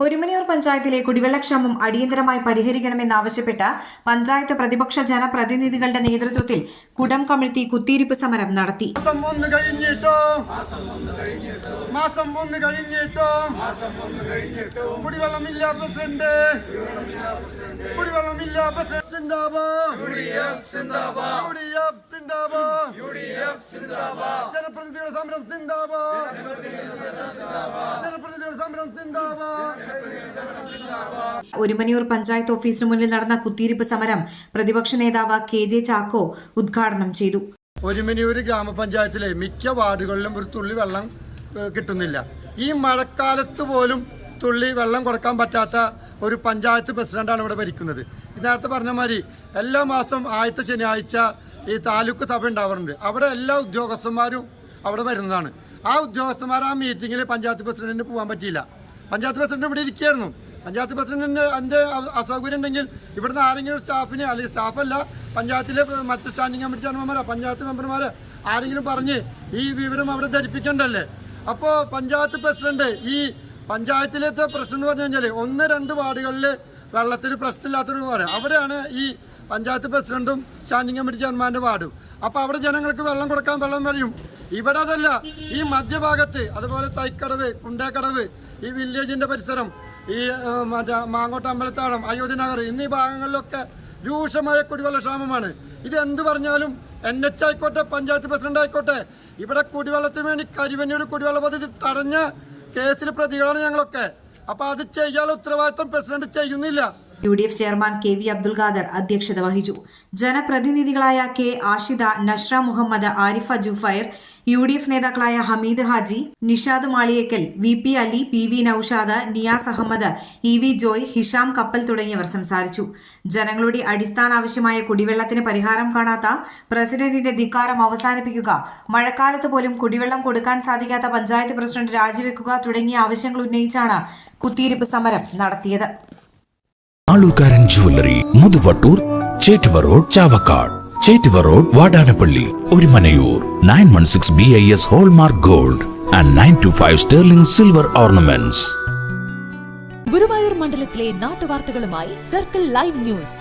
Orumanayur പഞ്ചായത്തിലെ കുടിവെള്ളക്ഷാമം അടിയന്തരമായി പരിഹരിക്കണമെന്നാവശ്യപ്പെട്ട് പഞ്ചായത്ത് പ്രതിപക്ഷ ജനപ്രതിനിധികളുടെ നേതൃത്വത്തിൽ കുടം കമിഴ്ത്തി കുത്തിയിരിപ്പ് സമരം നടത്തി. മാസം ഒന്ന് കഴിഞ്ഞിട്ടോ? കുടിവെള്ളമില്ല പ്രസിഡന്റ്. കുടിവെള്ളമില്ല ജനപ്രതിനിധികളുടെ സമരം സിന്ദാബാദ്. ജനപ്രതിനിധികളുടെ സമരം സിന്ദാബാദ്. ഒരുമനിയൂർ പഞ്ചായത്ത് ഓഫീസിന് മുന്നിൽ നടന്ന കുത്തിയിരിപ്പ് സമരം പ്രതിപക്ഷ നേതാവ് കെ ജെ ചാക്കോ ഉദ്ഘാടനം ചെയ്തു. ഒരുമനിയൂർ ഗ്രാമപഞ്ചായത്തിലെ മിക്ക വാർഡുകളിലും ഒരു തുള്ളി വെള്ളം കിട്ടുന്നില്ല. ഈ മഴക്കാലത്ത് പോലും തുള്ളി വെള്ളം കൊടുക്കാൻ പറ്റാത്ത ഒരു പഞ്ചായത്ത് പ്രസിഡന്റാണ് ഇവിടെ ഭരിക്കുന്നത്. നേരത്തെ പറഞ്ഞ മാതിരി എല്ലാ മാസം ആദ്യത്തെ ശനിയാഴ്ച ഈ താലൂക്ക് സഭ ഉണ്ടാവാറുണ്ട്. അവിടെ എല്ലാ ഉദ്യോഗസ്ഥന്മാരും അവിടെ വരുന്നതാണ്. ആ ഉദ്യോഗസ്ഥന്മാർ ആ മീറ്റിങ്ങിൽ പഞ്ചായത്ത് പ്രസിഡന്റിന് പോകാൻ പറ്റിയില്ല. പഞ്ചായത്ത് പ്രസിഡന്റ് ഇവിടെ ഇരിക്കുകയായിരുന്നു. പഞ്ചായത്ത് പ്രസിഡന്റിന് എന്റെ അസൗകര്യം ഉണ്ടെങ്കിൽ ഇവിടുന്ന് ആരെങ്കിലും സ്റ്റാഫിനെ അല്ലെങ്കിൽ സ്റ്റാഫല്ല പഞ്ചായത്തിലെ മറ്റ് സ്റ്റാൻഡിംഗ് കമ്മിറ്റി ചെയർമാൻമാരെ പഞ്ചായത്ത് മെമ്പർമാർ ആരെങ്കിലും പറഞ്ഞ് ഈ വിവരം അവിടെ ധരിപ്പിക്കണ്ടല്ലേ അപ്പോൾ പഞ്ചായത്ത് പ്രസിഡന്റ് ഈ പഞ്ചായത്തിലത്തെ പ്രശ്നം എന്ന് പറഞ്ഞു കഴിഞ്ഞാൽ ഒന്ന് രണ്ട് വാർഡുകളിൽ വെള്ളത്തിന് പ്രശ്നമില്ലാത്തൊരു വാർഡ്. അവിടെയാണ് ഈ പഞ്ചായത്ത് പ്രസിഡന്റും സ്റ്റാൻഡിംഗ് കമ്മിറ്റി ചെയർമാന്റെ വാർഡും. അപ്പോൾ അവിടെ ജനങ്ങൾക്ക് വെള്ളം കൊടുക്കാൻ വെള്ളം വരും. ഇവിടെ അതല്ല ഈ മധ്യഭാഗത്ത് അതുപോലെ തൈക്കടവ് കുണ്ടേക്കടവ് ഈ വില്ലേജിന്റെ പരിസരം ഈ മറ്റേ മാങ്ങോട്ട് അമ്പലത്താഴം അയോധ്യനഗർ എന്നീ ഭാഗങ്ങളിലൊക്കെ രൂക്ഷമായ കുടിവെള്ള ക്ഷാമമാണ്. ഇത് എന്ത് പറഞ്ഞാലും എൻ എച്ച് ആയിക്കോട്ടെ പഞ്ചായത്ത് പ്രസിഡന്റ് ആയിക്കോട്ടെ ഇവിടെ കുടിവെള്ളത്തിന് വേണ്ടി കരിവന്നൂർ കുടിവെള്ള പദ്ധതി തടഞ്ഞ കേസിൽ പ്രതികളാണ് ഞങ്ങളൊക്കെ. അപ്പൊ അത് ചെയ്യാനുള്ള ഉത്തരവാദിത്വം പ്രസിഡന്റ് ചെയ്യുന്നില്ല. U D F chairman K V Abdul Khader അധ്യക്ഷത വഹിച്ചു. ജനപ്രതിനിധികളായ K Ashida Nashra Muhammad Arifa Jufair U D F നേതാക്കളായ Hameed Haji Nishad Maliyekkal V P Ali P V Noushad Niyas Ahammed E V Joy Hisham Kappal തുടങ്ങിയവർ സംസാരിച്ചു. ജനങ്ങളുടെ അടിസ്ഥാന ആവശ്യമായ കുടിവെള്ളത്തിന് പരിഹാരം കാണാത്ത പ്രസിഡന്റിന്റെ ധിക്കാരം അവസാനിപ്പിക്കുക മഴക്കാലത്ത് പോലും കുടിവെള്ളം കൊടുക്കാൻ സാധിക്കാത്ത പഞ്ചായത്ത് പ്രസിഡന്റ് രാജിവെക്കുക തുടങ്ങിയ ആവശ്യങ്ങൾ ഉന്നയിച്ചാണ് കുത്തിയിരിപ്പ് സമരം നടത്തിയത്. Aalukkaran jewellery Muthuvattoor Chettuva road Chavakkad. Chettuva road Vadanappally Orumanayur nine one six B I S hallmark gold and nine two five sterling silver Guruvayur മണ്ഡലത്തിലെ നാട്ടുവാർത്തകളുമായി സർക്കിൾ ലൈവ് ന്യൂസ്